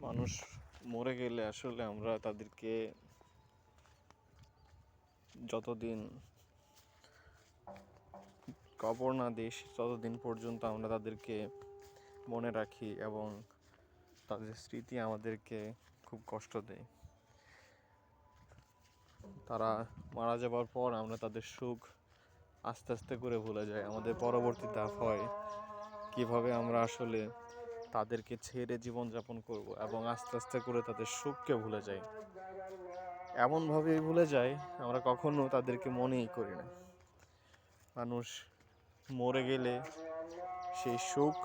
মানুষ মরে গেলে আসলে আমরা তাদেরকে যতদিন কবর না দিই, ততদিন পর্যন্ত আমরা তাদেরকে মনে রাখি এবং তাদের স্মৃতি আমাদেরকে খুব কষ্ট দেয়। তারা মারা যাবার পর আমরা তাদের সুখ আস্তে আস্তে করে ভুলে যাই। আমাদের পরবর্তী ধাপ হয় কীভাবে আমরা আসলে তাদেরকে ছেড়ে জীবনযাপন করব এবং আস্তে আস্তে করে তাদের সুখকে ভুলে যাই। এমনভাবেই ভুলে যাই, আমরা কখনো তাদেরকে মনেই করি না। মানুষ মরে গেলে সেই সুখ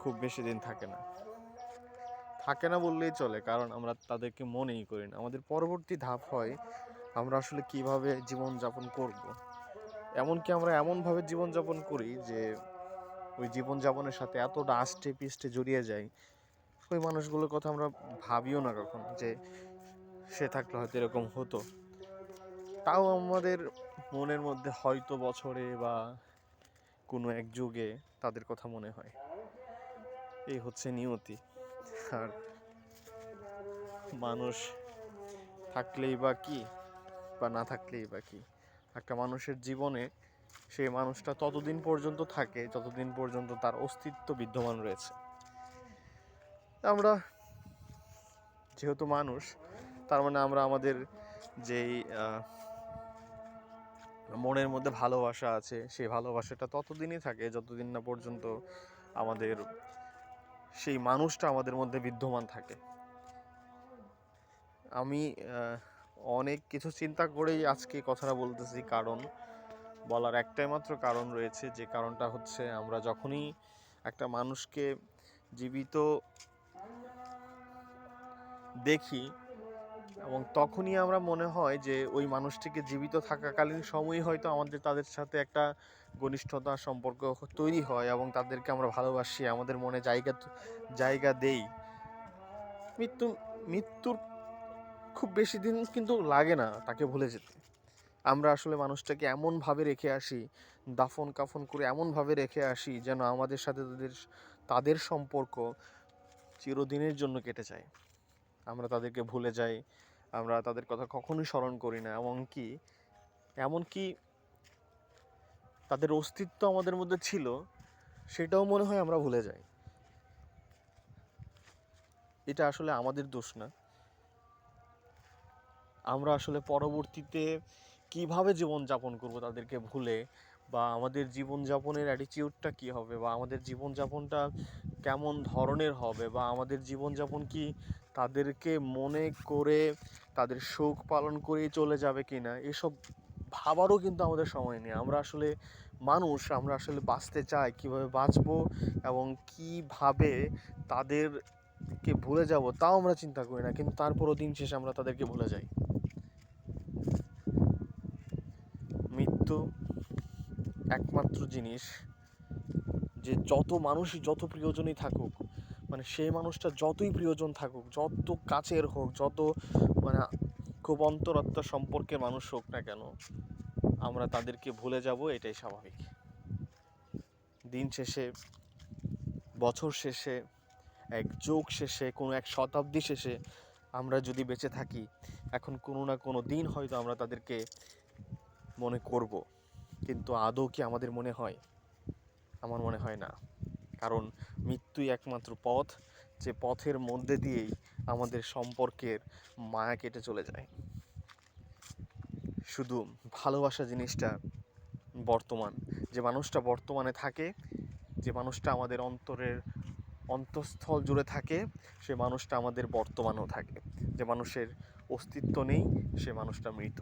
খুব বেশি দিন থাকে না। থাকে না বললেই চলে, কারণ আমরা তাদেরকে মনেই করি না। আমাদের পরবর্তী ধাপ হয়, আমরা আসলে কীভাবে জীবনযাপন করব। এমনকি আমরা এমনভাবে জীবনযাপন করি যে ওই জীবনযাপনের সাথে এতটা আষ্টে পিষ্টে জড়িয়ে যাই ওই মানুষগুলোর কথা আমরা ভাবিও না কখনো যে সে থাকলে হয়তো এরকম হতো। তাও আমাদের মনের মধ্যে হয়তো বছরে বা কোনো এক যুগে তাদের কথা মনে হয়। এই হচ্ছে নিয়তি। আর মানুষ থাকলেই বা কি বা না থাকলেই বা কি? একটা মানুষের জীবনে সেই মানুষটা ততদিন পর্যন্ত থাকে, যতদিন পর্যন্ত তার অস্তিত্ব বিদ্যমান রয়েছে। আমরা যেহেতু মানুষ, তার মানে আমরা আমাদের যেই মনের মধ্যে ভালোবাসা আছে, সেই ভালোবাসাটা ততদিনই থাকে যতদিন না পর্যন্ত আমাদের সেই মানুষটা আমাদের মধ্যে বিদ্যমান থাকে। আমি অনেক কিছু চিন্তা করেই আজকে কথাটা বলতেছি, কারণ বলার একটাই মাত্র কারণ রয়েছে, যে কারণটা হচ্ছে আমরা যখনই একটা মানুষকে জীবিত দেখি এবং তখনই আমরা মনে হয় যে ওই মানুষটিকে জীবিত থাকাকালীন সময়ই হয়তো আমাদের তাদের সাথে একটা ঘনিষ্ঠতা সম্পর্ক তৈরি হয় এবং তাদেরকে আমরা ভালোবাসি, আমাদের মনে জায়গা জায়গা দেই। মৃত্যু, মৃত্যুর খুব বেশি দিন কিন্তু লাগে না তাকে ভুলে যেতে। আমরা আসলে মানুষটাকে এমনভাবে রেখে আসি, দাফন কাফন করে এমনভাবে রেখে আসি যেন আমাদের সাথে তাদের তাদের সম্পর্ক চিরদিনের জন্য কেটে যায়। আমরা তাদেরকে ভুলে যাই, আমরা তাদের কথা কখনোই স্মরণ করি না, এমনকি এমনকি তাদের অস্তিত্ব আমাদের মধ্যে ছিল, সেটাও মনে হয় আমরা ভুলে যাই। এটা আসলে আমাদের দোষ না। আমরা আসলে পরবর্তীতে কীভাবে জীবনযাপন করব তাদেরকে ভুলে? বা আমাদের জীবনযাপনের অ্যাটিটিউডটা কী হবে? বা আমাদের জীবনযাপনটা কেমন ধরনের হবে? বা আমাদের জীবনযাপন কি তাদেরকে মনে করে, তাদের শোক পালন করেই চলে যাবে কি না এসব ভাবারও কিন্তু আমাদের সময় নেই। আমরা আসলে মানুষ, আমরা আসলে বাঁচতে চাই, কীভাবে বাঁচবো এবং কীভাবে তাদেরকে ভুলে যাব, তাও আমরা চিন্তা করি না। কিন্তু তারপরও দিন শেষে আমরা তাদেরকে ভুলে যাই। মৃত্যু একমাত্র জিনিস যে যত মানুষই যত প্রিয়জনই থাকুক মানে সেই মানুষটা যতই প্রিয়জন থাকুক, যত কাছের হোক, যত মানে খুব অন্তরাত্মা সম্পর্কে মানুষ হোক না কেন, আমরা তাদেরকে ভুলে যাব, এটাই স্বাভাবিক। দিন শেষে, বছর শেষে, এক যোগ শেষে, কোনো এক শতাব্দী শেষে আমরা যদি বেঁচে থাকি, এখন কোনো না কোনো দিন হয়তো আমরা তাদেরকে মনে করব। কিন্তু আদৌ কি আমাদের মনে হয়? আমার মনে হয় না। কারণ মৃত্যুই একমাত্র পথ, যে পথের মধ্যে দিয়েই আমাদের সম্পর্কের মায়া কেটে চলে যায়। শুধু ভালোবাসা জিনিসটা বর্তমান। যে মানুষটা বর্তমানে থাকে, যে মানুষটা আমাদের অন্তরের অন্তঃস্থল জুড়ে থাকে, সে মানুষটা আমাদের বর্তমানেও থাকে। যে মানুষের অস্তিত্ব নেই, সে মানুষটা মৃত।